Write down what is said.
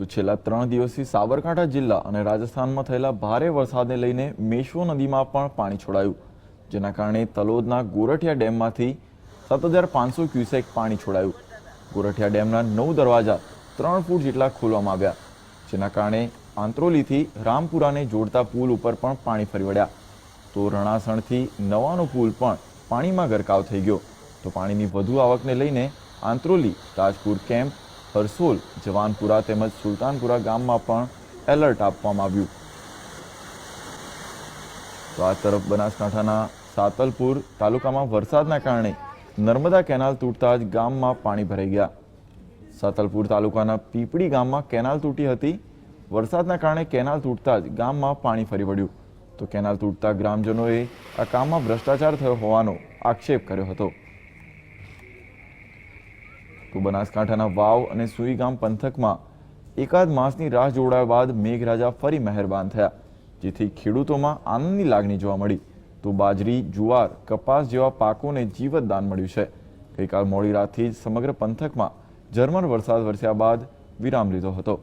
તો છેલ્લા ત્રણ દિવસથી સાબરકાંઠા જિલ્લા અને રાજસ્થાનમાં થયેલા ભારે વરસાદને લઈને મેશ્વો નદીમાં પણ પાણી છોડાયું, જેના કારણે તલોદના ગોરઠિયા ડેમમાંથી સાત હજાર પાંચસો ક્યુસેક પાણી છોડાયું. ગોરઠિયા ડેમના નવ દરવાજા ત્રણ ફૂટ જેટલા ખોલવામાં આવ્યા, જેના કારણે આંત્રોલીથી રામપુરાને જોડતા પુલ ઉપર પણ પાણી ફરી વળ્યા. તો રણાસણથી નવાનો પુલ પણ પાણીમાં ગરકાવ થઈ ગયો. તો પાણીની વધુ આવકને લઈને આંત્રોલી, તાજપુર કેમ્પ હરસોલ, જવાનપુરા તેમજ સુલતાનપુરા ગામમાં પણ એલર્ટ આપવામાં આવ્યું. તો આ તરફ બનાસકાંઠાના સાતલપુર તાલુકામાં વરસાદના કારણે નર્મદા કેનાલ તૂટતા જ ગામમાં પાણી ભરાઈ ગયા. સાતલપુર તાલુકાના પીપળી ગામમાં કેનાલ તૂટી હતી. વરસાદના કારણે કેનાલ તૂટતા જ ગામમાં પાણી ફરી વળ્યું. તો કેનાલ તૂટતા ગ્રામજનોએ આ કામમાં ભ્રષ્ટાચાર થયો હોવાનો આક્ષેપ કર્યો હતો. તો બનાસકાંઠાના વાવ અને સુઈગામ પંથકમાં એકાદ માસની રાહ જોડાયા બાદ મેઘરાજા ફરી મહેરબાન થયા, જેથી ખેડૂતોમાં આનંદની લાગણી જોવા મળી. તો બાજરી, જુવાર, કપાસ જેવા પાકોને જીવતદાન મળ્યું છે. ગઈકાલ મોડી રાતથી જ સમગ્ર પંથકમાં ઝરમર વરસાદ વરસ્યા બાદ વિરામ લીધો હતો.